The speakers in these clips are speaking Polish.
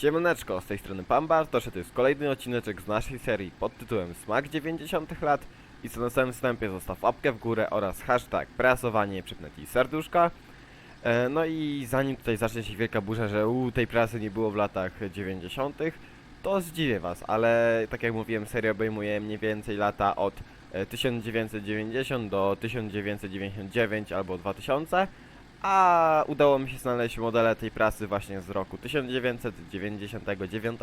Siemaneczko, z tej strony Pan Bartosz, a to jest kolejny odcineczek z naszej serii pod tytułem Smak 90 lat i co na samym wstępie zostaw łapkę w górę oraz hashtag prasowanie, przypnęli serduszka. E, no i zanim tutaj zacznie się wielka burza, że u tej prasy nie było w latach 90 to zdziwię was, ale tak jak mówiłem seria obejmuje mniej więcej lata od e, 1990 do 1999 albo 2000 a udało mi się znaleźć modele tej prasy właśnie z roku 1999,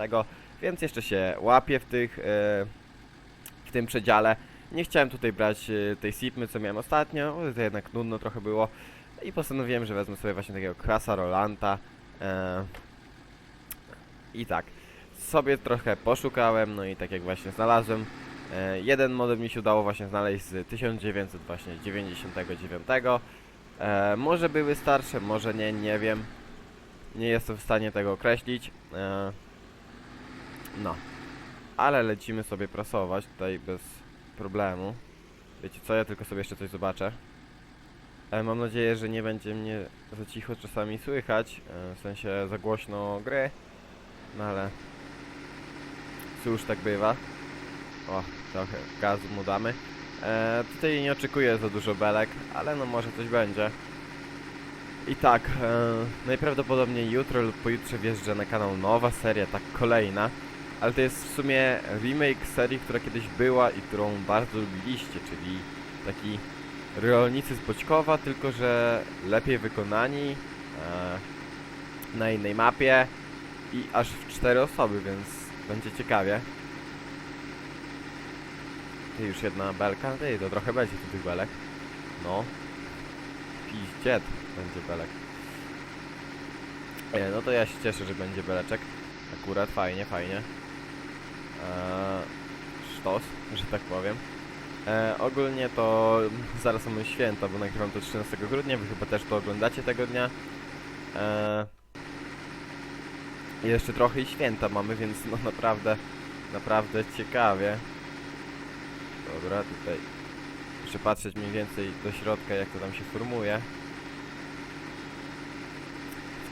więc jeszcze się łapię w tych, e, w tym przedziale. Nie chciałem tutaj brać e, tej Sipmy, co miałem ostatnio, to jednak nudno trochę było. I postanowiłem, że wezmę sobie właśnie takiego Krasa Rolanta e, i tak, sobie trochę poszukałem, no i tak jak właśnie znalazłem, jeden model mi się udało właśnie znaleźć z 1999 E, może były starsze, może nie, nie wiem. Nie jestem w stanie tego określić. E, no. Ale lecimy sobie prasować tutaj bez problemu. Wiecie co, ja tylko sobie jeszcze coś zobaczę. E, mam nadzieję, że nie będzie mnie za cicho czasami słychać. E, w sensie za głośno gry. No ale... Cóż, tak bywa. O, trochę gazu mu damy. E, tutaj nie oczekuję za dużo belek, ale no może coś będzie. I tak, e, najprawdopodobniej jutro lub pojutrze wjeżdża na kanał nowa seria, tak kolejna. Ale to jest w sumie remake serii, która kiedyś była i którą bardzo lubiliście, czyli taki Rolnicy z Boćkowa, tylko że lepiej wykonani, e, na innej mapie i aż w cztery osoby, więc będzie ciekawie. Ty już jedna belka? Ty, to trochę będzie tu tych belek. No. Piździet będzie belek. No to ja się cieszę, że będzie beleczek. Akurat fajnie, fajnie. Eee, sztos, że tak powiem. E, ogólnie to zaraz mamy święta, bo nagrywam to 13 grudnia, wy chyba też to oglądacie tego dnia. E, jeszcze trochę i święta mamy, więc no naprawdę, naprawdę ciekawie. Dobra, tutaj muszę patrzeć mniej więcej do środka, jak to tam się formuje.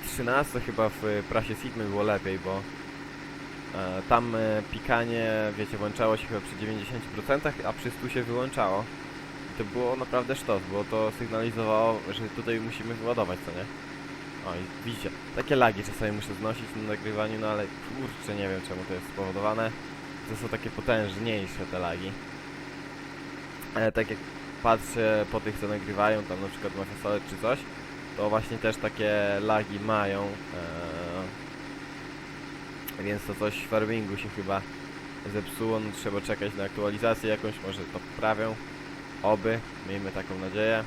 W 13 chyba w y, prasie Sigmy było lepiej, bo e, tam e, pikanie, wiecie, włączało się chyba przy 90%, a przy 100 się wyłączało. I to było naprawdę sztos, bo to sygnalizowało, że tutaj musimy wyładować, co nie? O, i widzicie, takie lagi czasami muszę znosić na nagrywaniu, no ale kurczę, nie wiem czemu to jest spowodowane. To są takie potężniejsze te lagi. Ale tak jak patrzę po tych, co nagrywają, tam na przykład Mafia Solid czy coś, to właśnie też takie lagi mają. Eee, więc to coś w farmingu się chyba zepsuło, no trzeba czekać na aktualizację jakąś, może to poprawią. Oby, miejmy taką nadzieję.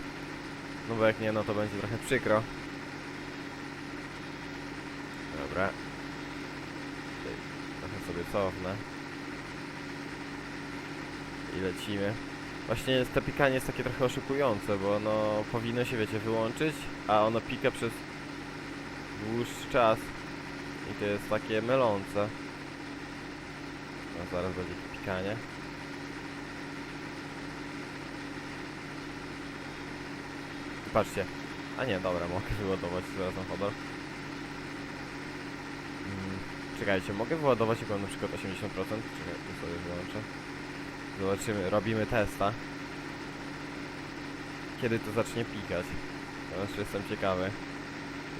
No bo jak nie, no to będzie trochę przykro. Dobra. Tutaj trochę sobie cofnę. I lecimy. Właśnie to pikanie jest takie trochę oszukujące, bo ono powinno się, wiecie, wyłączyć, a ono pika przez dłuższy czas. I to jest takie mylące. No zaraz będzie pikanie. Patrzcie. A nie, dobra, mogę wyładować zaraz na hodor. Mm, czekajcie, mogę wyładować jak mam na przykład 80%? Czekaj, tu sobie wyłączę. Zobaczymy, robimy testa. Kiedy to zacznie pikać. Teraz jestem ciekawy.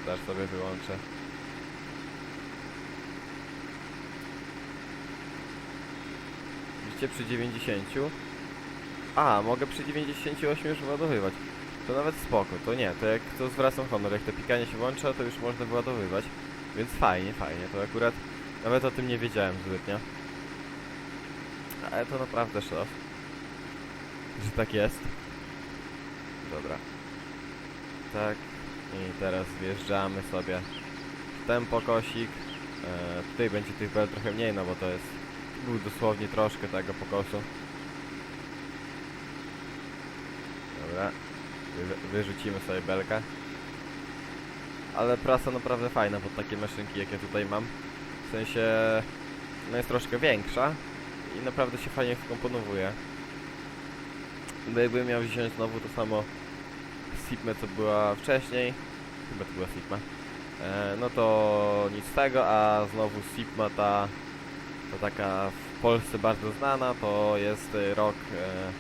Zaraz sobie wyłączę. Widzicie przy 90. A, mogę przy 98 już wyładowywać. To nawet spoko, to nie, to jak to zwracam honor, jak to pikanie się włącza, to już można wyładowywać. Więc fajnie, fajnie, to akurat nawet o tym nie wiedziałem zbytnio. Ale to naprawdę sztos. Że tak jest. Dobra. Tak. I teraz wjeżdżamy sobie w ten pokosik. E, tutaj będzie tych bel trochę mniej, no bo to jest... Był dosłownie troszkę tego pokosu. Dobra. Wy, wyrzucimy sobie belkę. Ale prasa naprawdę fajna pod takie maszynki, jak ja tutaj mam. W sensie... No jest troszkę większa, i naprawdę się fajnie wkomponowuje. Bo jakbym miał wziąć znowu to samo Sigmę co była wcześniej, chyba to była Sigma, e, no to nic z tego, a znowu Sigma ta, to taka w Polsce bardzo znana, to jest e, rok e,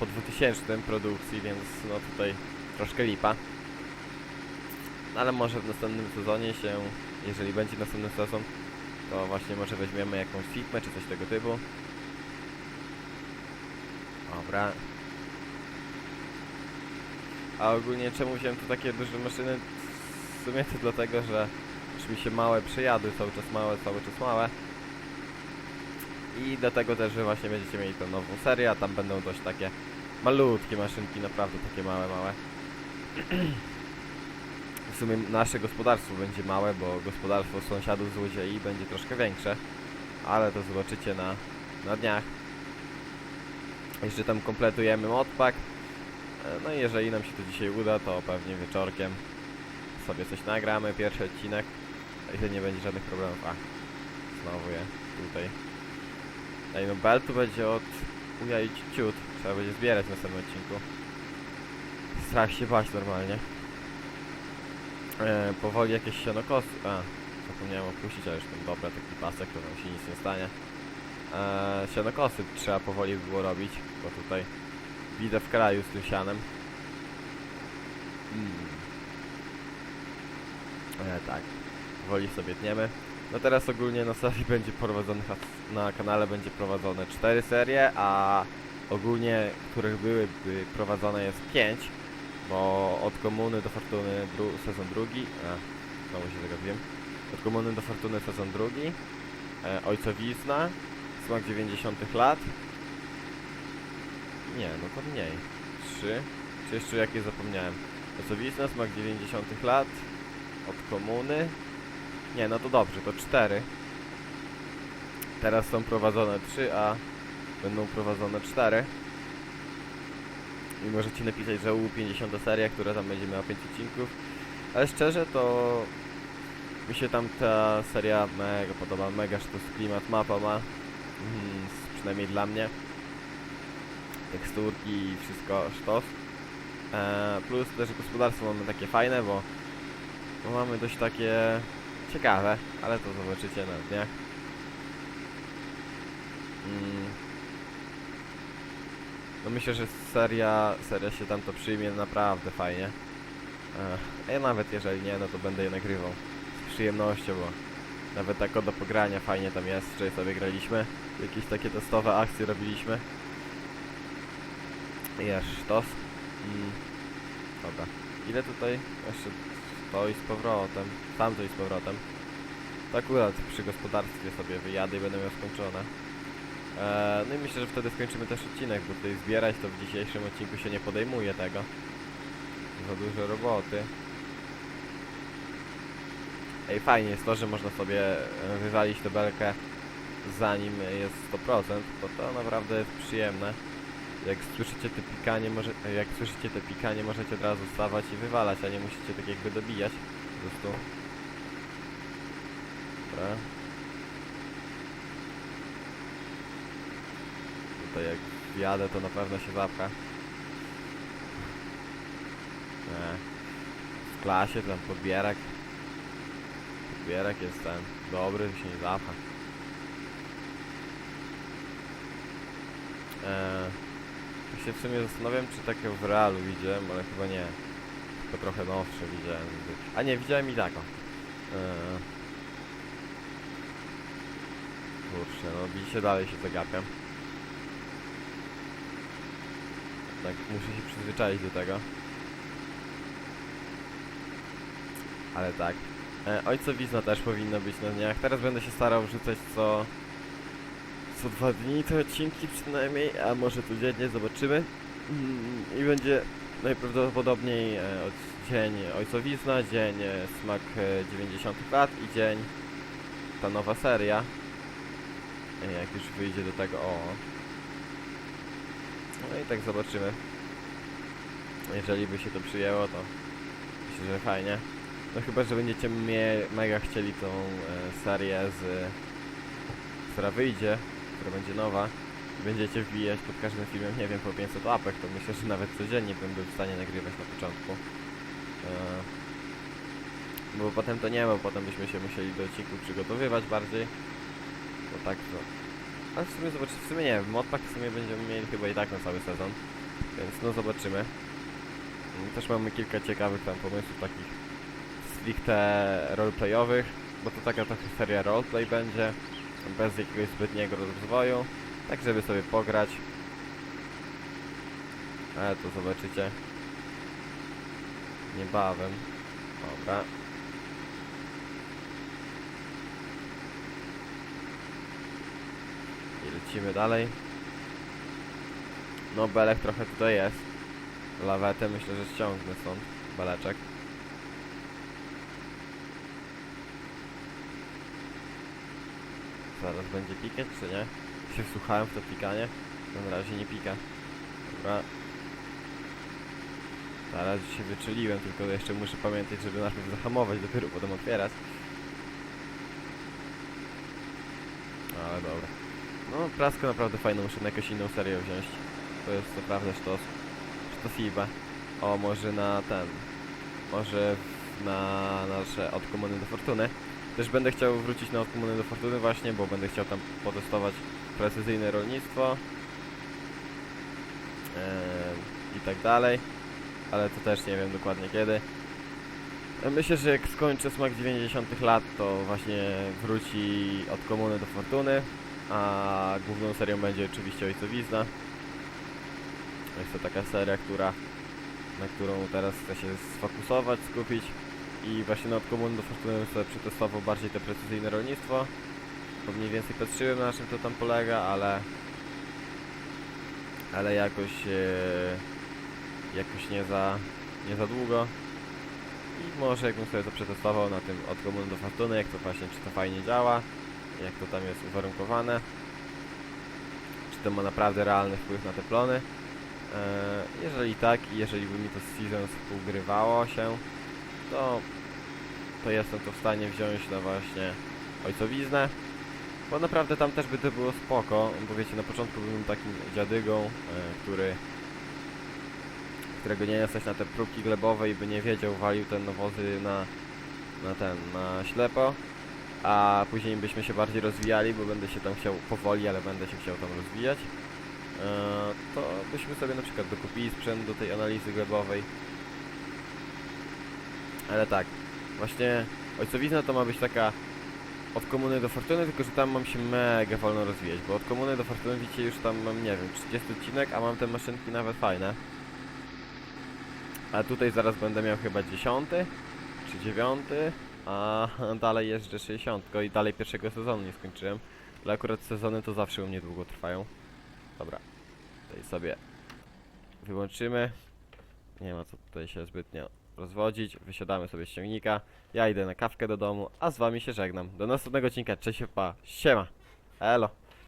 po 2000 produkcji, więc no tutaj troszkę lipa. No ale może w następnym sezonie się, jeżeli będzie następny sezon, to właśnie może weźmiemy jakąś Sigmę czy coś tego typu. Dobra. A ogólnie czemu wziąłem tu takie duże maszyny? W sumie to dlatego, że już mi się małe przejadły, cały czas małe, cały czas małe. I dlatego też, że właśnie będziecie mieli tę nową serię, a tam będą dość takie malutkie maszynki, naprawdę takie małe, małe. W sumie nasze gospodarstwo będzie małe, bo gospodarstwo sąsiadów złodziei będzie troszkę większe. Ale to zobaczycie na, na dniach. Jeszcze tam kompletujemy modpack. E, No i jeżeli nam się to dzisiaj uda, to pewnie wieczorkiem sobie coś nagramy, pierwszy odcinek. O ile nie będzie żadnych problemów. A, znowu je tutaj. Ej, no bel tu będzie od uja i ciut. Trzeba będzie zbierać w następnym odcinku. Strach się bać normalnie. E, powoli jakieś sianokosy. A, zapomniałem opuścić, ale już ten dobra taki pasek, to nam się nic nie stanie. E, sianokosy trzeba powoli było robić, bo tutaj widzę w kraju z tym sianem. Mm. E, tak, powoli sobie tniemy. No teraz ogólnie na serii będzie prowadzonych, na kanale będzie prowadzone 4 serie, a ogólnie, których były by prowadzone jest 5, bo od komuny do fortuny dru sezon drugi, a, znowu się zagapiłem, od komuny do fortuny sezon drugi, e, ojcowizna, smak 90 lat, nie, no to mniej, 3, czy jeszcze jakie zapomniałem, ojcowizna, smak 90 lat, od komuny, nie, no to dobrze, to 4. Teraz są prowadzone 3, a będą prowadzone 4. I możecie napisać, że u 50 seria, która tam będzie miała 5 odcinków. Ale szczerze to mi się tam ta seria mega podoba, mega sztos klimat, mapa ma. Mhm, przynajmniej dla mnie. Teksturki i wszystko sztos. E, plus też gospodarstwo mamy takie fajne, bo, bo mamy dość takie ciekawe, ale to zobaczycie na dniach. Mm. No myślę, że seria, seria się tam to przyjmie naprawdę fajnie. A ja nawet jeżeli nie, no to będę je nagrywał z przyjemnością, bo nawet tak do pogrania fajnie tam jest, wczoraj sobie graliśmy, jakieś takie testowe akcje robiliśmy. Jest sztos. Mm. Dobra. Ile tutaj jeszcze to i z powrotem, tam to i z powrotem. To akurat przy gospodarstwie sobie wyjadę i będę miał skończone. Eee, no i myślę, że wtedy skończymy też odcinek, bo tutaj zbierać to w dzisiejszym odcinku się nie podejmuje tego. Za dużo roboty. Ej, fajnie jest to, że można sobie e, wywalić tę belkę zanim jest 100%, bo to naprawdę jest przyjemne. Jak słyszycie te pikanie, może, jak słyszycie te pikanie, możecie od razu stawać i wywalać, a nie musicie tak jakby dobijać. Po prostu. Dobra. Tutaj jak wjadę, to na pewno się zapcha. Nie. W klasie ten podbierak. Podbierak jest ten dobry, się nie zapcha. Eee, się w sumie zastanawiam, czy takie w realu widziałem, ale chyba nie. Tylko trochę nowsze widziałem. A nie, widziałem i taką. Eee, kurczę, no widzicie, dalej się zagapiam. Tak, muszę się przyzwyczaić do tego. Ale tak. E, ojcowizna też powinno być na dniach. Teraz będę się starał wrzucać co... Co dwa dni te odcinki przynajmniej, a może tu dziennie, zobaczymy. Mm, I będzie najprawdopodobniej e, dzień ojcowizna, dzień e, smak e, 90 lat i dzień ta nowa seria. E, jak już wyjdzie do tego, o. No i tak zobaczymy. Jeżeli by się to przyjęło, to myślę, że fajnie. No chyba, że będziecie mnie mega chcieli tą e, serię z... która wyjdzie, która będzie nowa będziecie wbijać pod każdym filmem, nie wiem, po 500 łapek, to myślę, że nawet codziennie będę w stanie nagrywać na początku. E, Bo potem to nie, bo potem byśmy się musieli do odcinku przygotowywać bardziej. Bo tak to... Ale w sumie zobaczymy, w sumie nie, w modpack w sumie będziemy mieli chyba i tak na cały sezon. Więc no zobaczymy. Mm, Też mamy kilka ciekawych tam pomysłów takich stricte roleplayowych, bo to taka trochę seria roleplay będzie, bez jakiegoś zbytniego rozwoju, tak żeby sobie pograć. Ale to zobaczycie niebawem. Dobra. I lecimy dalej. No belek trochę tutaj jest. Lawetę myślę, że ściągnę stąd. Beleczek. Zaraz będzie pikać, czy nie? Się wsłuchałem w to pikanie. Na razie nie pika. Dobra. Teraz się wyczuliłem, tylko jeszcze muszę pamiętać, żeby najpierw zahamować, dopiero potem otwierać. Ale dobra. No, praskę naprawdę fajną, muszę na jakąś inną serię wziąć. To jest naprawdę sztos. Sztosiwe. O, może na ten. Może na nasze od komuny do fortuny. Też będę chciał wrócić na od komuny do fortuny właśnie, bo będę chciał tam potestować precyzyjne rolnictwo. Em, I tak dalej. Ale to też nie wiem dokładnie kiedy. Ja Myślę, że jak skończę smak 90 lat, to właśnie wróci od komuny do fortuny, a główną serią będzie oczywiście Ojcowizna. Jest to taka seria, która, na którą teraz chcę się sfokusować, skupić i właśnie na od komuny do fortuny bym sobie przetestował bardziej te precyzyjne rolnictwo. Bo mniej więcej patrzyłem na czym to tam polega, ale ale jakoś e, jakoś nie za nie za długo. I może jakbym sobie to przetestował na tym od komuny do fortuny, jak to właśnie, czy to fajnie działa, jak to tam jest uwarunkowane, czy to ma naprawdę realny wpływ na te plony. E, jeżeli tak i jeżeli by mi to z Seasons współgrywało się, to, to jestem to w stanie wziąć na właśnie ojcowiznę. Bo naprawdę tam też by to było spoko, bo wiecie, na początku byłem takim dziadygą, e, który którego nie jesteś na te próbki glebowe i by nie wiedział, walił te nawozy na, na ten, na ślepo, a później byśmy się bardziej rozwijali, bo będę się tam chciał powoli, ale będę się chciał tam rozwijać, e, to byśmy sobie na przykład dokupili sprzęt do tej analizy glebowej. Ale tak, właśnie ojcowizna to ma być taka od komuny do fortuny, tylko że tam mam się mega wolno rozwijać, bo od komuny do fortuny widzicie już tam mam, nie wiem, 30 odcinek, a mam te maszynki nawet fajne. A tutaj zaraz będę miał chyba 10 czy 9, a dalej jeżdżę 60 i dalej pierwszego sezonu nie skończyłem. Ale akurat sezony to zawsze u mnie długo trwają. Dobra, tutaj sobie wyłączymy. Nie ma co tutaj się zbytnio rozwodzić. Wysiadamy sobie z ciągnika. Ja idę na kawkę do domu, a z wami się żegnam. Do następnego odcinka. Cześć, pa, siema. Elo.